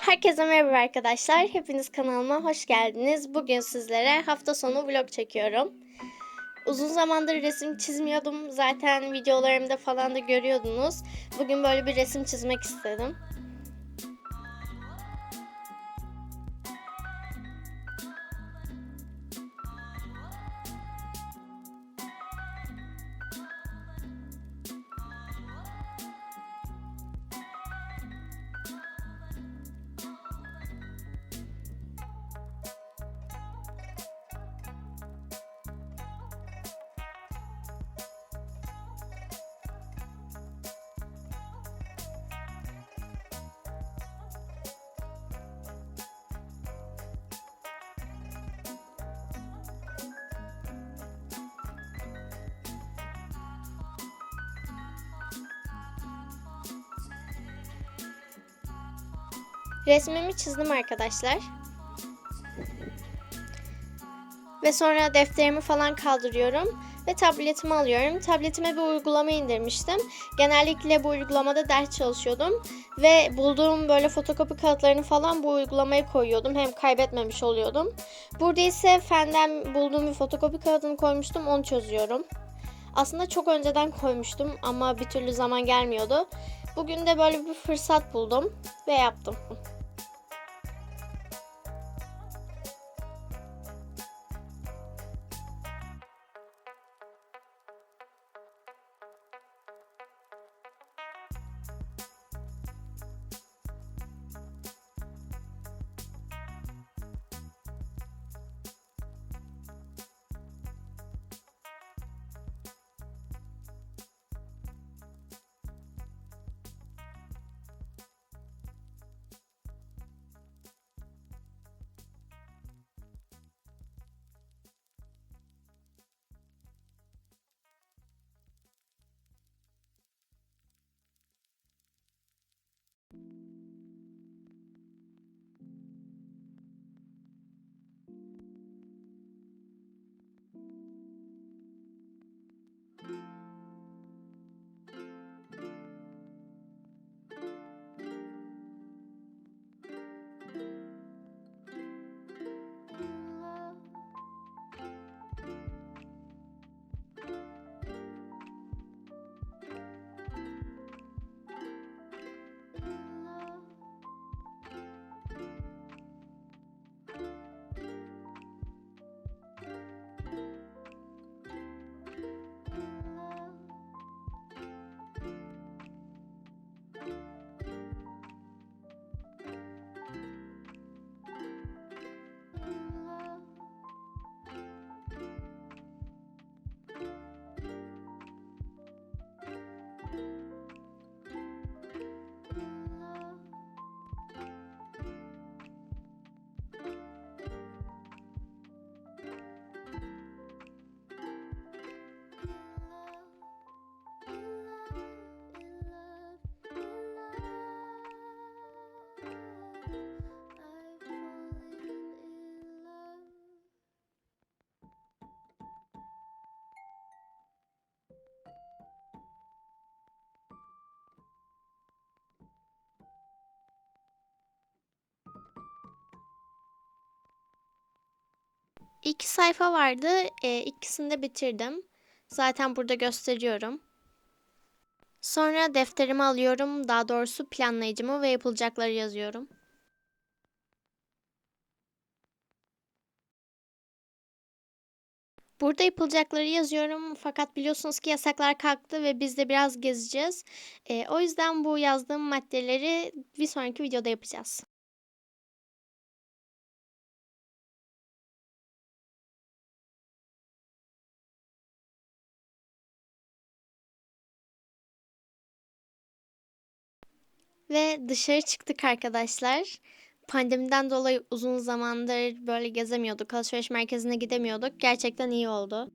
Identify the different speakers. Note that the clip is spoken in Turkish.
Speaker 1: Herkese merhaba arkadaşlar. Hepiniz kanalıma hoş geldiniz. Bugün sizlere hafta sonu vlog çekiyorum. Uzun zamandır resim çizmiyordum. Zaten videolarımda falan da görüyordunuz. Bugün böyle bir resim çizmek istedim. Resmimi çizdim arkadaşlar. Ve sonra defterimi falan kaldırıyorum ve tabletimi alıyorum. Tabletime bir uygulama indirmiştim. Genellikle bu uygulamada ders çalışıyordum ve bulduğum böyle fotokopi kağıtlarını falan bu uygulamaya koyuyordum. Hem kaybetmemiş oluyordum. Burada ise fenden bulduğum bir fotokopi kağıdını koymuştum. Onu çözüyorum. Aslında çok önceden koymuştum ama bir türlü zaman gelmiyordu. Bugün de böyle bir fırsat buldum ve yaptım. İki sayfa vardı. E, ikisini de bitirdim. Zaten burada gösteriyorum. Sonra defterimi alıyorum. Daha doğrusu planlayıcımı ve yapılacakları yazıyorum. Burada yapılacakları yazıyorum fakat biliyorsunuz ki yasaklar kalktı ve biz de biraz gezeceğiz. E, o yüzden bu yazdığım maddeleri bir sonraki videoda yapacağız. Ve dışarı çıktık arkadaşlar. Pandemiden dolayı uzun zamandır böyle gezemiyorduk. Alışveriş merkezine gidemiyorduk. Gerçekten iyi oldu.